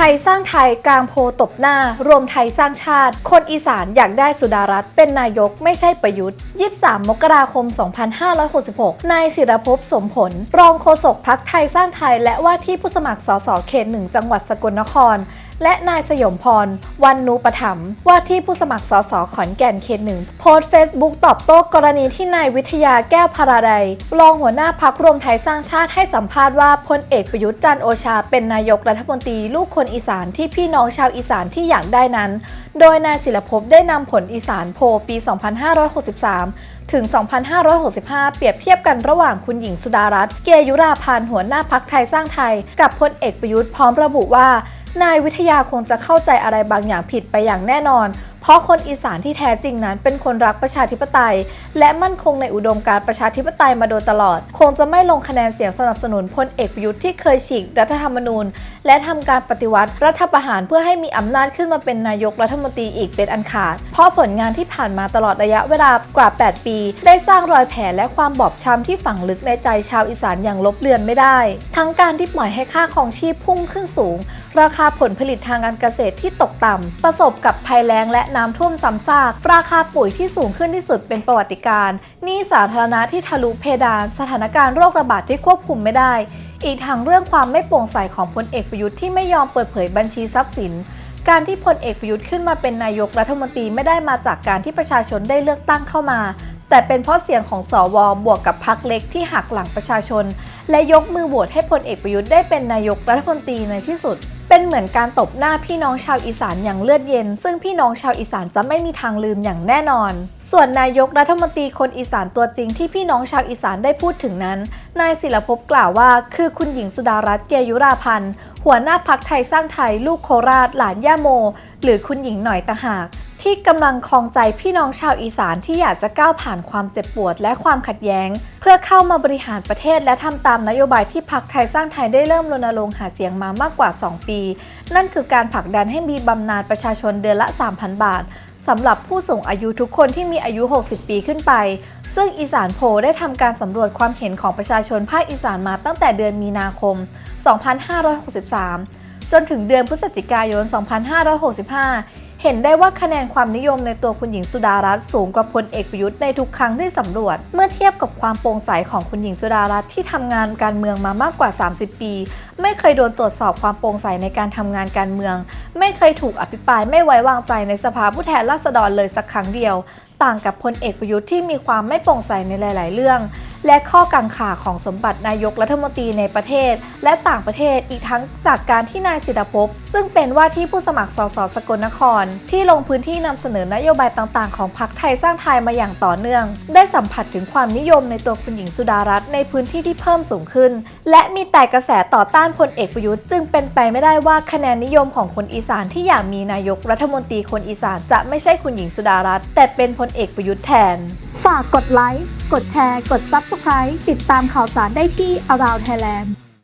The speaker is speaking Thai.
ทยสร้างไทยกลางโพตบหน้า รวมไทยสร้างชาติ คนอีสานอยากได้สุดารัตน์เป็นนายกไม่ใช่ประยุทธ์ 23 มกราคม 2566 นายศิรภพสมผล รองโฆษกพักไทยสร้างไทย และว่าที่ผู้สมัครสสเขตหนึ่งจังหวัดสกลนคร และนายสยมพร วันนูปถัมว่าที่ผู้สมัครสสขอนแก่นเขตหนึ่งโพสต์เฟซบุ๊กตอบโต้กรณีที่นายวิทยาแก้วพาราไดรองหัวหน้าพักรวมไทยสร้างชาติให้สัมภาษณ์ว่าพลเอกประยุทธ์จันโอชา เป็นนายกรัฐมนตรีลูกคนอีสานที่พี่น้องชาวอีสานที่อยากได้นั้น โดยนายศิลภพได้นำผลอีสานโพปี 2563ถึง 2565 เปรียบเทียบกันระหว่างคุณหญิงสุดารัตน์ เกยุราพันธ์หัวหน้าพักไทยสร้างไทย กับพลเอกประยุทธ์พร้อมระบุว่า นายวิทยาคงจะเข้าใจอะไรบางอย่างผิดไปอย่างแน่นอน เพราะคนอีสานที่แท้จริงนั้นเป็นคนรักประชาธิปไตย และมั่นคงในอุดมการประชาธิปไตยมาโดยตลอด คงจะไม่ลงคะแนนเสียงสนับสนุนพลเอกประยุทธ์ที่เคยฉีกรัฐธรรมนูญ และทำการปฏิวัติรัฐประหารเพื่อให้มีอำนาจขึ้นมาเป็นนายกรัฐมนตรีอีกเป็นอันขาด เพราะผลงานที่ผ่านมาตลอดระยะเวลากว่า 8 ปี ได้สร้างรอยแผลและความบอบช้ำที่ฝังลึกในใจชาวอีสานอย่างลบเลือนไม่ได้ ทั้งการที่ปล่อยให้ค่าครองชีพพุ่งขึ้นสูง ราคาผลผลิตทางการเกษตรที่ตกต่ำประสบกับภัยแล้งและน้ำท่วมซ้ำซาก ราคาปุ๋ยที่สูงขึ้นที่สุดเป็นประวัติการณ์หนี้สาธารณะที่ทะลุเพดาน สถานการณ์โรคระบาดที่ควบคุมไม่ได้ อีกทั้งเรื่องความไม่โปร่งใสของพลเอกประยุทธ์ที่ไม่ยอมเปิดเผยบัญชีทรัพย์สินการที่พลเอกประยุทธ์ขึ้นมาเป็นนายกรัฐมนตรีไม่ได้มาจากการที่ประชาชนได้เลือกตั้งเข้ามา แต่เป็นเพราะเสียงของสวบวกกับพรรคเล็กที่หักหลังประชาชน และยกมือโหวตให้พลเอกประยุทธ์ได้เป็นนายกรัฐมนตรีในที่สุด เป็นเหมือนการตบหน้าพี่น้องชาวอีสานอย่างเลือดเย็น ซึ่งพี่น้องชาวอีสานจะไม่มีทางลืมอย่างแน่นอน ส่วนนายกรัฐมนตรีคนอีสานตัวจริงที่พี่น้องชาวอีสานได้พูดถึงนั้น นายศิลภพกล่าวว่า คือคุณหญิงสุดารัตน์เกยุราพันธ์หัวหน้าพักไทยสร้างไทยลูกโคราช หลานย่าโม หรือคุณหญิงหน่อยตะหาก ที่กำลังคลองใจพี่น้องชาวอีสานที่อยากจะก้าวผ่านความเจ็บปวดและความขัดแย้ง เพื่อเข้ามาบริหารประเทศและทำตามนโยบายที่พักไทยสร้างไทยได้เริ่มรณรงค์หาเสียงมามากกว่า 2 ปี นั่นคือการผลักดันให้มีบำนาญประชาชนเดือนละ 3,000 บาทสำหรับผู้สูงอายุทุกคนที่มีอายุ 60 ปีขึ้นไป ซึ่งอีสานโพได้ทำการสำรวจความเห็นของประชาชนภาคอีสานมาตั้งแต่เดือนมีนาคม 2563 จนถึงเดือนพฤศจิกายน 2565 เห็นได้ว่าคะแนนความนิยมในตัวคุณหญิงสุดารัตน์สูงกว่าพลเอกประยุทธ์ในทุกครั้งที่สำรวจ เมื่อเทียบกับความโปร่งใสของคุณหญิงสุดารัตน์ที่ทำงานการเมืองมามากกว่า 30 ปี ไม่เคยโดนตรวจสอบความโปร่งใสในการทำงานการเมือง ไม่เคยถูกอภิปรายไม่ไว้วางใจในสภาผู้แทนราษฎรเลยสักครั้งเดียว ต่างกับพลเอกประยุทธ์ที่มีความไม่โปร่งใสในหลาย ๆ เรื่อง และข้อกังขาของสมบัตินายกรัฐมนตรีในประเทศ และต่างประเทศอีกทั้งจากการที่นายศิรภพซึ่งเป็นว่าที่ผู้สมัครสสสกลนคร ที่ลงพื้นที่นำเสนอนโยบายต่างๆ ของพรรคไทยสร้างไทยมาอย่างต่อเนื่อง ได้สัมผัสถึงความนิยมในตัวคุณหญิงสุดารัตน์ในพื้นที่ที่เพิ่มสูงขึ้น และมีแต่กระแสต่อต้านพลเอกประยุทธ์จึงเป็นไปไม่ได้ว่าคะแนนนิยมของคนอีสานที่อยากมีนายกรัฐมนตรีคนอีสานจะไม่ใช่คุณหญิงสุดารัตน์แต่เป็นพลเอกประยุทธ์แทน ฝากกดไลค์ กดแชร์ กดซับส Subscribe ติดตามข่าวสารได้ที่ Around Thailand